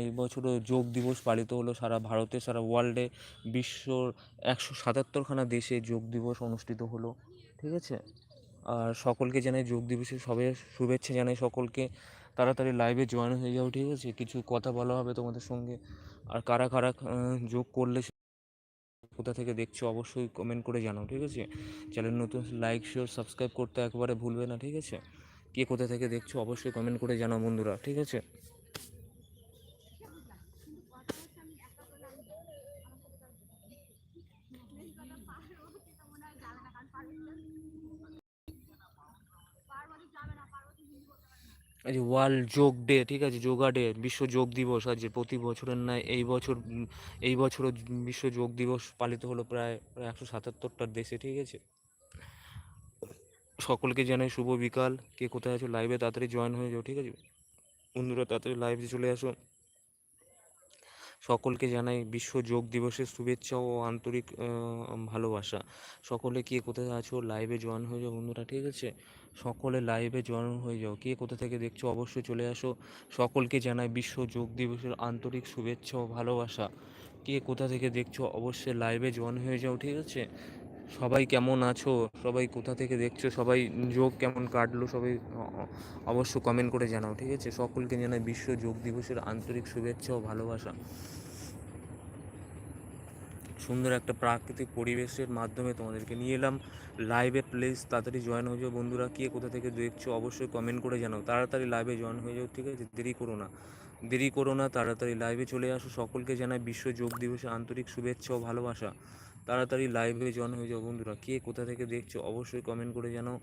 এই বছরও যোগ দিবস পালিত হলো সারা ভারতে, সারা ওয়ার্ল্ডে বিশ্বর একশো সাতাত্তরখানা দেশে যোগ দিবস অনুষ্ঠিত হলো, ঠিক আছে? আর সকলকে জানাই যোগ দিবসের সবে, শুভেচ্ছা জানাই সকলকে। তাড়াতাড়ি লাইভে জয়েন হয়ে যাও, ঠিক আছে? কিছু কথা বলা হবে তোমাদের সঙ্গে। আর কারা কারা যোগ করলে কোথা থেকে দেখছ অবশ্যই কমেন্ট করে জানাও, ঠিক আছে? চ্যানেল নতুন লাইক শেয়ার সাবস্ক্রাইব করতে একবারে ভুলবে না, ঠিক আছে? কে কোথা থেকে দেখছ অবশ্যই কমেন্ট করে জানাও বন্ধুরা, ঠিক আছে? যে ওয়ার্ল্ড যোগ ডে, ঠিক আছে? যোগা ডে, বিশ্ব যোগ দিবস আছে প্রতি বছরের ন্যায় এই বছর, এই বছরও বিশ্ব যোগ দিবস পালিত হলো প্রায় প্রায় একশো সাতাত্তরটার দেশে, ঠিক আছে? সকলকে জানাই শুভ বিকাল। কে কোথায় আছো? লাইভে তাড়াতাড়ি জয়েন হয়ে যাও, ঠিক আছে? বন্ধুরা, তাড়াতাড়ি লাইভে চলে আসো। সকলকে জানাই বিশ্ব যোগ দিবসের শুভেচ্ছা ও আন্তরিক ভালোবাসা। সকলে কে কোথায় আছো? লাইভে জয়েন হয়ে যাও বন্ধুরা, ঠিক আছে? সকলে লাইভে জয়েন হয়ে যাও। কে কোথা থেকে দেখছ অবশ্যই চলে আসো। সকলকে জানাই বিশ্ব যোগ দিবসের আন্তরিক শুভেচ্ছা ও ভালোবাসা। কে কোথা থেকে দেখছ অবশ্যই লাইভে জয়েন হয়ে যাও, ঠিক আছে? সবাই কেমন আছো? সবাই কোথা থেকে দেখছ? সবাই যোগ কেমন কাটলো? সবাই অবশ্য কমেন্ট করে জানাও, ঠিক আছে? সকলকে জানাই বিশ্ব যোগ দিবসের আন্তরিক শুভেচ্ছা ও ভালোবাসা। সুন্দর একটা প্রাকৃতিক পরিবেশের মাধ্যমে তোমাদেরকে নিয়ে এলাম। লাইভে প্লিজ তাড়াতাড়ি জয়েন হয়ে যাও। বন্ধুরা, কে কোথা থেকে দেখছ অবশ্যই কমেন্ট করে জানাও। তাড়াতাড়ি লাইভে জয়েন হয়ে যাও, ঠিক আছে? দেরি করো না। দেরি করো না, তাড়াতাড়ি লাইভে চলে আসো। সকলকে জানাই বিশ্ব যোগ দিবসের আন্তরিক শুভেচ্ছা ও ভালোবাসা। তাড়াতাড়ি লাইভে জয়েন হয়ে যাও বন্ধুরা। কে কোথা থেকে দেখছ অবশ্যই কমেন্ট করে জানাও।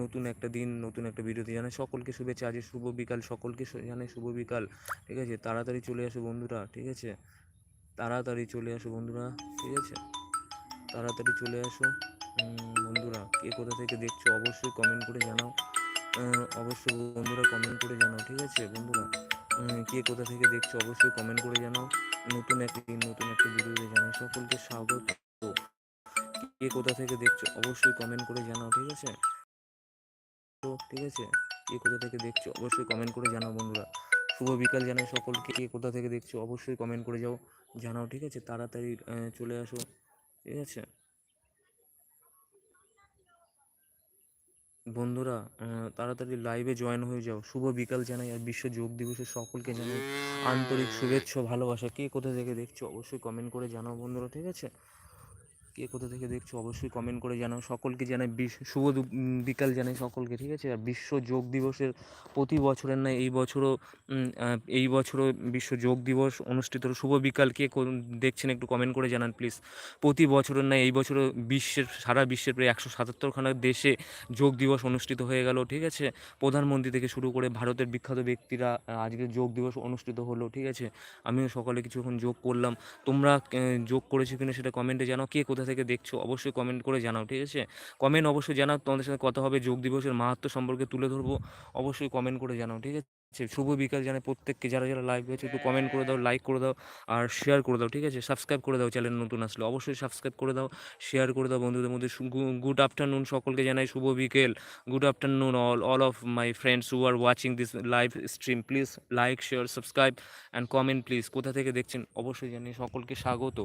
নতুন একটা দিন, নতুন একটা ভিডিওতে জানাই। সকলকে শুভেচ্ছা। আজ শুভ বিকাল। সকলকে জানাই শুভ বিকাল। ঠিক আছে? তাড়াতাড়ি চলে আসো বন্ধুরা। ঠিক আছে? তাড়াতাড়ি চলে আসো বন্ধুরা। ঠিক আছে? তাড়াতাড়ি চলে আসো বন্ধুরা। কে কোথা থেকে দেখছ অবশ্যই কমেন্ট করে জানাও। অবশ্যই বন্ধুরা কমেন্ট করে জানাও। ঠিক আছে বন্ধুরা? কে কোথা থেকে দেখছ অবশ্যই কমেন্ট করে জানাও। নতুন একটা দিন, নতুন একটা ভিডিওতে জানাও সকলকে স্বাগত। কে কোথা থেকে দেখছ? অবশ্যই কমেন্ট করে জানাও, ঠিক আছে? তো, ঠিক আছে? কে কোথা থেকে দেখছ? অবশ্যই কমেন্ট করে জানাও, বন্ধুরা। শুভ বিকাল জানাই সকলকে। কে কোথা থেকে দেখছ? অবশ্যই কমেন্ট করে যাও, জানাও, ঠিক আছে? তাড়াতাড়ি চলে আসো, ঠিক আছে? বন্ধুরা তাড়াতাড়ি লাইভে জয়েন হয়ে যাও। শুভ বিকাল জানাই আর বিশ্ব যোগ দিবসের সকলকে জানাই আন্তরিক শুভেচ্ছা ভালোবাসা। কে কোথা থেকে দেখছ? অবশ্যই কমেন্ট করে জানাও, বন্ধুরা, ঠিক আছে? কে কোথা থেকে দেখছ অবশ্যই কমেন্ট করে জানাও। সকলকে জানাই শুভ বিকাল জানাই সকলকে, ঠিক আছে? আর বিশ্ব যোগ দিবসের প্রতি বছরের নয় এই বছরও এই বছরও বিশ্ব যোগ দিবস অনুষ্ঠিত। শুভ বিকাল, কে দেখছেন একটু কমেন্ট করে জানান প্লিজ প্রতি বছরের নয় এই বছরও বিশ্বের, সারা বিশ্বের প্রায় একশো সাতাত্তরখানা দেশে যোগ দিবস অনুষ্ঠিত হয়ে গেল, ঠিক আছে? প্রধানমন্ত্রী থেকে শুরু করে ভারতের বিখ্যাত ব্যক্তিরা আজকে যোগ দিবস অনুষ্ঠিত হলো, ঠিক আছে? আমিও সকালে কিছুক্ষণ যোগ করলাম। তোমরা যোগ করেছ কিনা সেটা কমেন্টে জানাও। কে কোথা থেকে দেখছ, অবশ্যই কমেন্ট করে জানাও, ঠিক আছে? কমেন্ট অবশ্যই জানাও, তোমাদের সাথে কথা হবে, যোগ দিবসের মাহাত্ম সম্পর্কে তুলে ধরবো, অবশ্যই কমেন্ট করে জানাও, ঠিক আছে? শুভ বিকাল জানাই প্রত্যেককে। যারা যারা লাইভ হয়েছে একটু কমেন্ট করে দাও লাইক করে দাও আর শেয়ার করে দাও, ঠিক আছে? সাবস্ক্রাইব করে দাও চ্যানেল নতুন আসলে। অবশ্যই সাবস্ক্রাইব করে দাও শেয়ার করে দাও বন্ধুদের মধ্যে। গুড আফটারনুন সকলকে জানাই, শুভ বিকেল। Good afternoon all all of my friends who are watching this live stream please like share subscribe and comment please কোথা থেকে দেখছেন? অবশ্যই জানি সকলকে স্বাগত।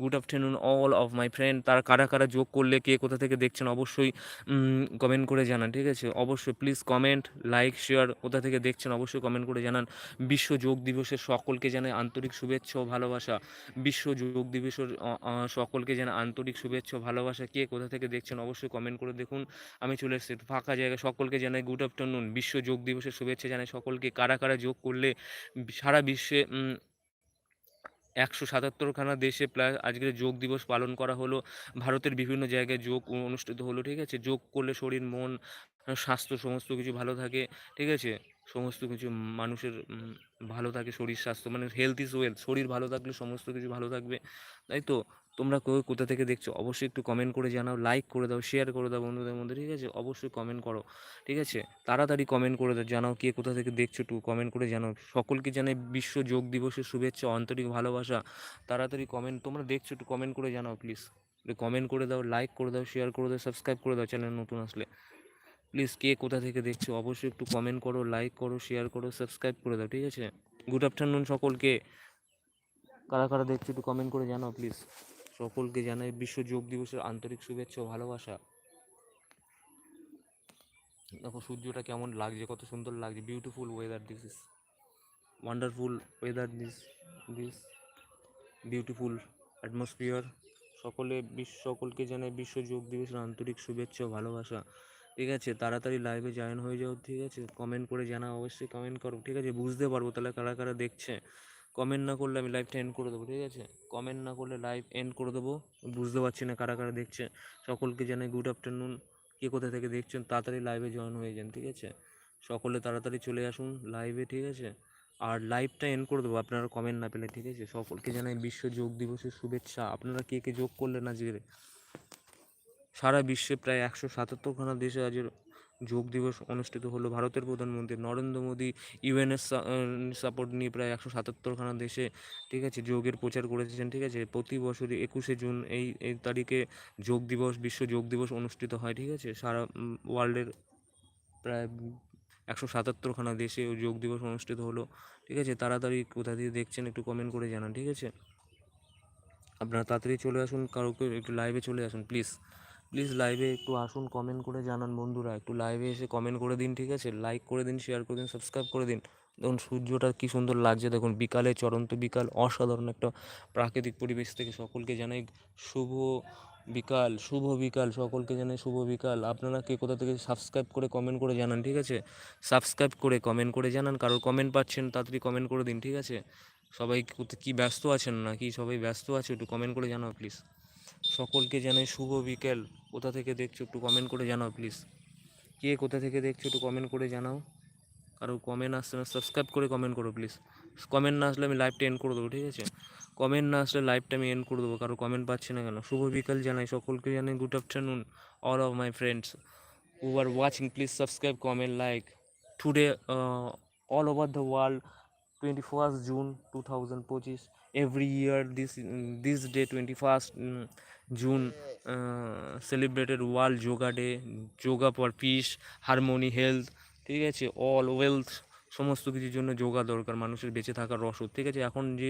Good afternoon all of my friend তারা কারা কারা যোগ করলে, কে কোথা থেকে দেখছেন? অবশ্যই কমেন্ট করে জানান, ঠিক আছে? অবশ্যই প্লিজ কমেন্ট লাইক শেয়ার কোথা থেকে দেখছেন, অবশ্যই কমেন্ট করে জানান। বিশ্ব যোগ দিবসের সকলকে জানাই আন্তরিক শুভেচ্ছা ও ভালোবাসা। বিশ্ব যোগ দিবসের সকলকে জানাই আন্তরিক শুভেচ্ছা ভালোবাসা। কে কোথা থেকে দেখছেন, অবশ্যই কমেন্ট করে দেখুন। আমি চলে এসেছি ফাঁকা জায়গায়। সকলকে জানাই গুড আফটারনুন বিশ্ব যোগ দিবসের শুভেচ্ছা জানাই সকলকে। কারা কারা যোগ করলে সারা বিশ্বে একশো সাতাত্তরখানা দেশে প্লাস আজকের যোগ দিবস পালন করা হলো। ভারতের বিভিন্ন জায়গায় যোগ অনুষ্ঠিত হলো, ঠিক আছে? যোগ করলে শরীর, মন, স্বাস্থ্য সমস্ত কিছু ভালো থাকে, ঠিক আছে? সমস্ত কিছু মানুষের ভালো থাকে শরীর স্বাস্থ্য মানে হেলথ ইজ ওয়েলথ শরীর ভালো থাকলে সমস্ত কিছু ভালো থাকবে। তাই তো? তোমরা কোথা থেকে দেখছ? অবশ্যই একটু কমেন্ট করে জানাও লাইক করে দাও শেয়ার করে দাও বন্ধুদের মধ্যে, ঠিক আছে? অবশ্যই কমেন্ট করো, ঠিক আছে? তাড়াতাড়ি কমেন্ট করে দাও, জানাও কে কোথা থেকে দেখছ একটু কমেন্ট করে জানাও। সকলকে জানাই বিশ্ব যোগ দিবসের শুভেচ্ছা, আন্তরিক ভালোবাসা, তাড়াতাড়ি কমেন্ট তোমরা দেখছ একটু কমেন্ট করে জানাও প্লিজ কমেন্ট করে দাও লাইক করে দাও শেয়ার করে দাও সাবস্ক্রাইব করে দাও চ্যানেল নতুন আসলে। প্লিজ কে কোথা থেকে দেখছ, অবশ্যই একটু কমেন্ট করো লাইক করো শেয়ার করো সাবস্ক্রাইব করে দাও, ঠিক আছে? গুড আফটারনুন সকলকে। কারা কারা দেখছ একটু কমেন্ট করে জানাও প্লিজ সকলকে জানাই বিশ্ব যোগ দিবসের আন্তরিক শুভেচ্ছা ভালোবাসা। দেখো সূর্যটা কেমন লাগছে, কত সুন্দর লাগছে। Beautiful weather this is wonderful weather this this beautiful atmosphere সকলে, বিশ্ব, সকলকে জানাই বিশ্ব যোগ দিবসের আন্তরিক শুভেচ্ছা ভালোবাসা। ঠিক আছে, তাড়াতাড়ি লাইভে জয়েন হয়ে যাও, ঠিক আছে? কমেন্ট করে জানাও, অবশ্যই কমেন্ট করো, ঠিক আছে? বুঝতে পারব তাহলে কারা কারা দেখছে। কমেন্ট না করলে আমি লাইভটা এন্ড করে দেবো, ঠিক আছে? কমেন্ট না করলে লাইভ এন্ড করে দেবো, বুঝতে পারছি না কারা কারা দেখছে। সকলকে জানাই গুড আফটারনুন কে কোথা থেকে দেখছেন, তাড়াতাড়ি লাইভে জয়েন হয়ে যান, ঠিক আছে? সকলে তাড়াতাড়ি চলে আসুন লাইভে ঠিক আছে? আর লাইভটা এন্ড করে দেবো, আপনারা কমেন্ট না পেলে, ঠিক আছে? সকলকে জানাই বিশ্ব যোগ দিবসের শুভেচ্ছা। আপনারা কে কে যোগ করলেন আজকে? সারা বিশ্বে প্রায় একশো সাতাত্তরখানা দেশে আজ যোগ দিবস অনুষ্ঠিত হলো। ভারতের প্রধানমন্ত্রী নরেন্দ্র মোদী ইউএনএস সাপোর্ট নিয়ে প্রায় একশো সাতাত্তরখানা দেশে, ঠিক আছে, যোগের প্রচার করেছেন, ঠিক আছে, প্রতি বছরই একুশে জুন এই এই তারিখে যোগ দিবস, বিশ্ব যোগ দিবস অনুষ্ঠিত হয়, ঠিক আছে, সারা ওয়ার্ল্ডের প্রায় একশো সাতাত্তরখানা দেশে যোগ দিবস অনুষ্ঠিত হলো, ঠিক আছে, তাড়াতাড়ি কোথা দিয়ে দেখছেন একটু কমেন্ট করে জানান, ঠিক আছে। আপনারা তাড়াতাড়ি চলে আসুন, কাউকে একটু লাইভে চলে আসুন প্লিজ প্লিজ লাইভে একটু আসুন কমেন্ট করে জানান বন্ধুরা। একটু লাইভে এসে কমেন্ট করে দিন, ঠিক আছে? লাইক করে দিন শেয়ার করে দিন সাবস্ক্রাইব করে দিন। দেখুন, সূর্যটা কী সুন্দর লাগছে। দেখুন, বিকালে চরন্ত বিকাল, অসাধারণ একটা প্রাকৃতিক পরিবেশ থেকে সকলকে জানাই শুভ বিকাল শুভ বিকাল, সকলকে জানাই শুভ বিকাল। আপনারা কে কোথা থেকে সাবস্ক্রাইব করে কমেন্ট করে জানান, ঠিক আছে? সাবস্ক্রাইব করে কমেন্ট করে জানান, কারোর কমেন্ট পাচ্ছেন, তাড়াতাড়ি কমেন্ট করে দিন, ঠিক আছে? সবাই কি ব্যস্ত আছেন না কি সবাই ব্যস্ত আছে, একটু কমেন্ট করে জানাও প্লিজ সকলকে জানাই শুভ বিকেল। কোথা থেকে দেখছ একটু কমেন্ট করে জানাও প্লিজ কে কোথা থেকে দেখছ একটু কমেন্ট করে জানাও। কারও কমেন্ট আসছে না সাবস্ক্রাইব করে কমেন্ট করো প্লিজ কমেন্ট না আসলে আমি লাইভটা এন্ড করে দেবো ঠিক আছে? কমেন্ট না আসলে লাইভটা আমি এন্ড করে দেবো কারও কমেন্ট পাচ্ছি না কেন? শুভ বিকাল জানাই সকলকে জানাই good afternoon all of my friends who are watching please subscribe comment like today uh, all over the world 21st june 2025 every year this this day 21st mm, june uh, celebrated world yoga day yoga for peace harmony health ঠিক আছে? All wealth সমস্ত কিছুর জন্য যোগা দরকার মানুষের বেঁচে থাকার রসদ ঠিক আছে? এখন যে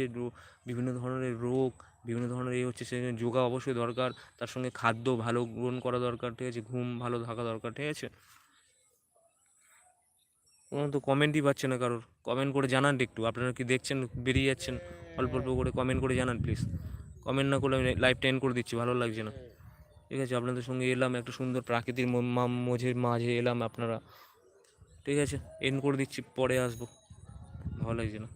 বিভিন্ন ধরনের রোগ বিভিন্ন ধরনের এই হচ্ছে সেজন্য যোগা অবশ্যই দরকার তার সঙ্গে খাদ্য ভালো গ্রহণ করা দরকার ঠিক আছে? ঘুম ভালো থাকা দরকার ঠিক আছে? ওনারা তো কমেন্টই পাচ্ছে না কারোর। কমেন্ট করে জানান একটু। আপনারা কি দেখছেন, বেরিয়ে যাচ্ছেন, অল্প অল্প করে কমেন্ট করে জানান প্লিজ। কমেন্ট না করলে আমি লাইভটা এন্ড করে দিচ্ছি, ভালো লাগছে না। ঠিক আছে, আপনাদের সঙ্গে এলাম, একটু সুন্দর প্রাকৃতিক মঝে মাঝে এলাম আপনারা। ঠিক আছে এন্ড করে দিচ্ছি, পরে আসব। ভালো লাগছে না।